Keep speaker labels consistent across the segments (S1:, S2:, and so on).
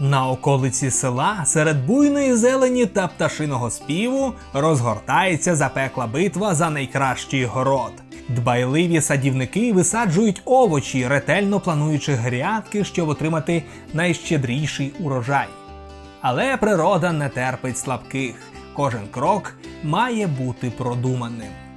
S1: На околиці села серед буйної зелені та пташиного співу розгортається запекла битва за найкращий город. Дбайливі садівники висаджують овочі, ретельно плануючи грядки, щоб отримати найщедріший урожай. Але природа не терпить слабких. Кожен крок має бути продуманим.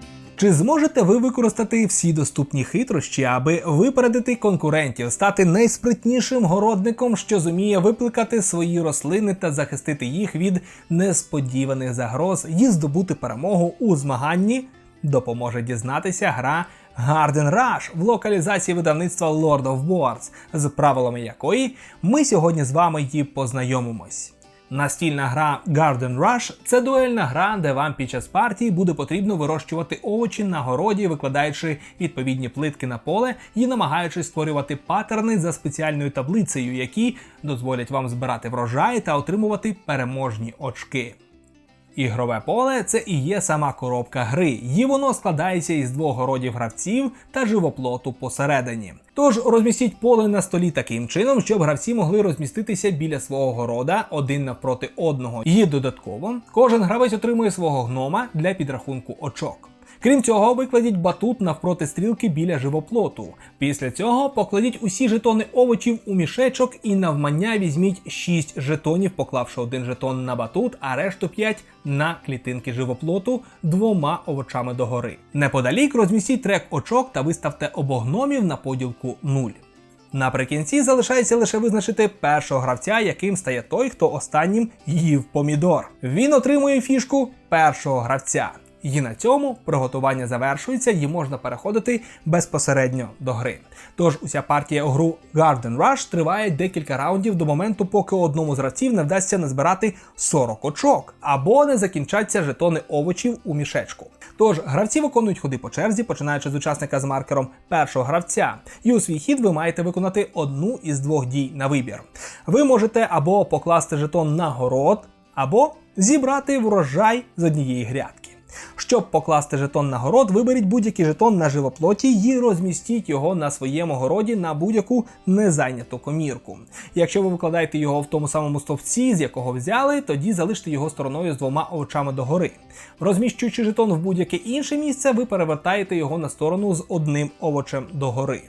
S1: Чи зможете ви використати всі доступні хитрощі, аби випередити конкурентів, стати найспритнішим городником, що зуміє викликати свої рослини та захистити їх від несподіваних загроз і здобути перемогу у змаганні? Допоможе дізнатися гра Garden Rush в локалізації видавництва Lord of Boards, з правилами якої ми сьогодні з вами її познайомимось. Настільна гра Garden Rush це дуельна гра, де вам під час партії буде потрібно вирощувати овочі на городі, викладаючи відповідні плитки на поле і намагаючись створювати паттерни за спеціальною таблицею, які дозволять вам збирати врожай та отримувати переможні очки. Ігрове поле це і є сама коробка гри, і воно складається із двох городів гравців та живоплоту посередині. Тож розмістіть поле на столі таким чином, щоб гравці могли розміститися біля свого города один навпроти одного. І додатково кожен гравець отримує свого гнома для підрахунку очок. Крім цього, викладіть батут навпроти стрілки біля живоплоту. Після цього покладіть усі жетони овочів у мішечок і навмання візьміть 6 жетонів, поклавши один жетон на батут, а решту 5 на клітинки живоплоту двома овочами догори. Неподалік розмістіть трек очок та виставте обогномів на поділку 0. Наприкінці залишається лише визначити першого гравця, яким стає той, хто останнім їв помідор. Він отримує фішку першого гравця. І на цьому приготування завершується і можна переходити безпосередньо до гри. Тож уся партія гру Garden Rush триває декілька раундів до моменту, поки одному з гравців не вдасться назбирати 40 очок, або не закінчаться жетони овочів у мішечку. Тож гравці виконують ходи по черзі, починаючи з учасника з маркером першого гравця. І у свій хід ви маєте виконати одну із двох дій на вибір. Ви можете або покласти жетон на город, або зібрати врожай з однієї грядки. Щоб покласти жетон на город, виберіть будь-який жетон на живоплоті і розмістіть його на своєму городі на будь-яку незайняту комірку. Якщо ви викладаєте його в тому самому стовпці, з якого взяли, тоді залиште його стороною з двома овочами догори. Розміщуючи жетон в будь-яке інше місце, ви перевертаєте його на сторону з одним овочем догори.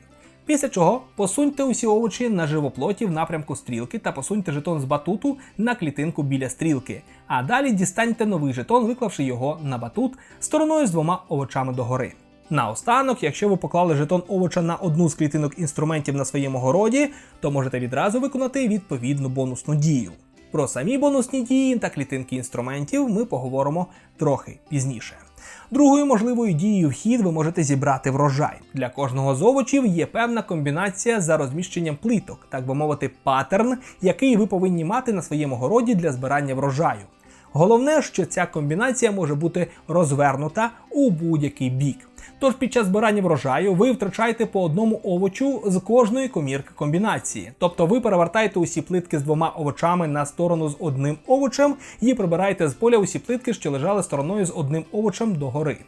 S1: Після чого посуньте усі овочі на живоплоті в напрямку стрілки та посуньте жетон з батуту на клітинку біля стрілки. А далі дістаньте новий жетон, виклавши його на батут стороною з двома овочами догори. Наостанок, якщо ви поклали жетон овоча на одну з клітинок інструментів на своєму городі, то можете відразу виконати відповідну бонусну дію. Про самі бонусні дії та клітинки інструментів ми поговоримо трохи пізніше. Другою можливою дією в хід ви можете зібрати врожай. Для кожного з овочів є певна комбінація за розміщенням плиток, так би мовити, паттерн, який ви повинні мати на своєму городі для збирання врожаю. Головне, що ця комбінація може бути розвернута у будь-який бік. Тож під час збирання врожаю ви втрачаєте по одному овочу з кожної комірки комбінації. Тобто ви перевертаєте усі плитки з двома овочами на сторону з одним овочем і прибираєте з поля усі плитки, що лежали стороною з одним овочем догори.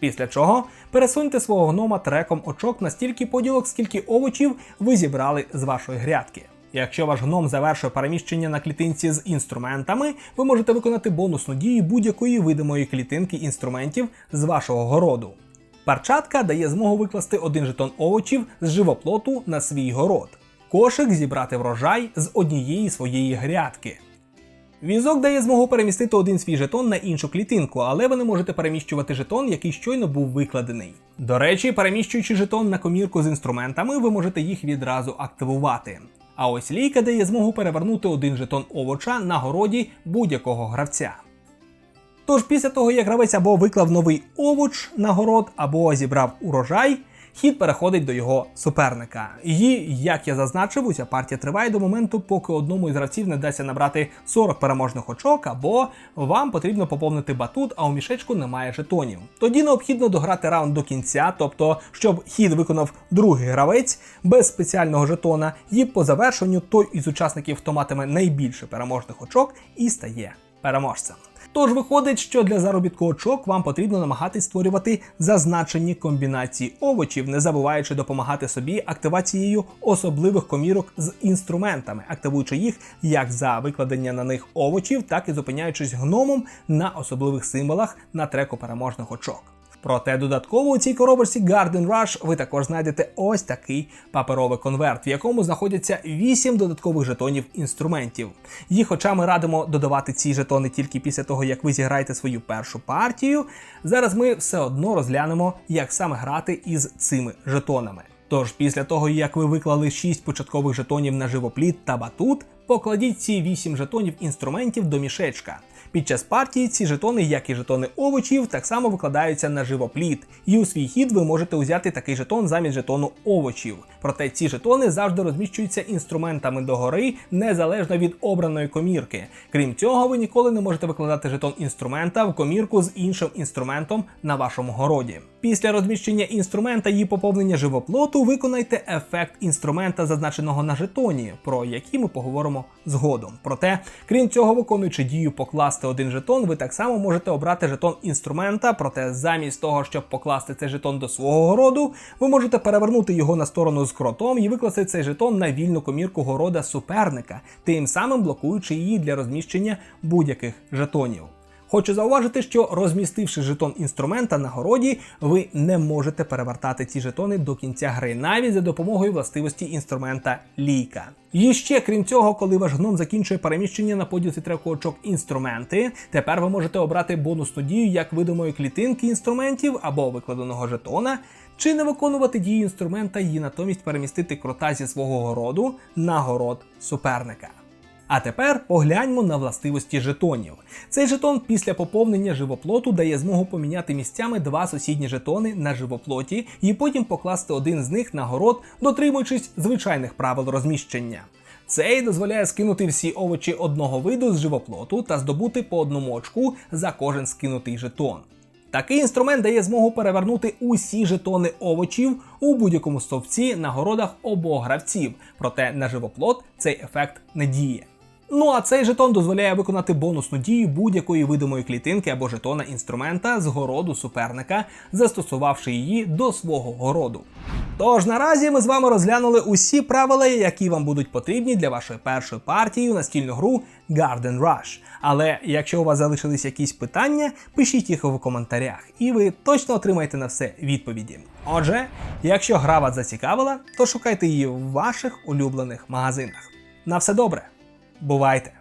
S1: Після чого пересуньте свого гнома треком очок на стільки поділок, скільки овочів ви зібрали з вашої грядки. Якщо ваш гном завершує переміщення на клітинці з інструментами, ви можете виконати бонусну дію будь-якої видимої клітинки інструментів з вашого городу. Перчатка дає змогу викласти один жетон овочів з живоплоту на свій город. Кошик зібрати врожай з однієї своєї грядки. Візок дає змогу перемістити один свій жетон на іншу клітинку, але ви не можете переміщувати жетон, який щойно був викладений. До речі, переміщуючи жетон на комірку з інструментами, ви можете їх відразу активувати. А ось лійка дає змогу перевернути один жетон овоча на городі будь-якого гравця. Тож після того, як гравець або виклав новий овоч на город, або зібрав урожай, хід переходить до його суперника. І, як я зазначив, уся партія триває до моменту, поки одному із гравців не вдасться набрати 40 переможних очок, або вам потрібно поповнити батут, а у мішечку немає жетонів. Тоді необхідно дограти раунд до кінця, тобто, щоб хід виконав другий гравець без спеціального жетона, і по завершенню той із учасників, хто матиме найбільше переможних очок, і стає переможцем. Тож виходить, що для заробітку очок вам потрібно намагатись створювати зазначені комбінації овочів, не забуваючи допомагати собі активацією особливих комірок з інструментами, активуючи їх як за викладення на них овочів, так і зупиняючись гномом на особливих символах на треку переможних очок. Проте додатково у цій коробочці Garden Rush ви також знайдете ось такий паперовий конверт, в якому знаходяться 8 додаткових жетонів інструментів. Їх хоча ми радимо додавати ці жетони тільки після того, як ви зіграєте свою першу партію. Зараз ми все одно розглянемо, як саме грати із цими жетонами. Тож, після того, як ви виклали 6 початкових жетонів на живопліт та батут, покладіть ці 8 жетонів інструментів до мішечка. Під час партії ці жетони, як і жетони овочів, так само викладаються на живопліт, і у свій хід ви можете узяти такий жетон замість жетону овочів. Проте ці жетони завжди розміщуються інструментами догори, незалежно від обраної комірки. Крім цього, ви ніколи не можете викладати жетон інструмента в комірку з іншим інструментом на вашому городі. Після розміщення інструмента і поповнення живоплоту виконайте ефект інструмента, зазначеного на жетоні, про який ми поговоримо згодом. Проте, крім цього, виконуючи дію покласти один жетон, ви так само можете обрати жетон інструмента. Проте, замість того, щоб покласти цей жетон до свого городу, ви можете перевернути його на сторону з кротом і викласти цей жетон на вільну комірку города суперника, тим самим блокуючи її для розміщення будь-яких жетонів. Хочу зауважити, що розмістивши жетон інструмента на городі, ви не можете перевертати ці жетони до кінця гри, навіть за допомогою властивості інструмента лійка. І ще крім цього, коли ваш гном закінчує переміщення на поділці треку очок інструменти, тепер ви можете обрати бонусну дію як видимої клітинки інструментів або викладеного жетона, чи не виконувати дію інструмента і натомість перемістити крота зі свого городу на город суперника. А тепер погляньмо на властивості жетонів. Цей жетон після поповнення живоплоту дає змогу поміняти місцями два сусідні жетони на живоплоті і потім покласти один з них на город, дотримуючись звичайних правил розміщення. Цей дозволяє скинути всі овочі одного виду з живоплоту та здобути по одному очку за кожен скинутий жетон. Такий інструмент дає змогу перевернути усі жетони овочів у будь-якому стовпці на городах обох гравців, проте на живоплот цей ефект не діє. Ну а цей жетон дозволяє виконати бонусну дію будь-якої видимої клітинки або жетона інструмента з городу суперника, застосувавши її до свого городу. Тож наразі ми з вами розглянули усі правила, які вам будуть потрібні для вашої першої партії у настільну гру Garden Rush. Але якщо у вас залишились якісь питання, пишіть їх у коментарях, і ви точно отримаєте на все відповіді. Отже, якщо гра вас зацікавила, то шукайте її в ваших улюблених магазинах. На все добре! Бувайте!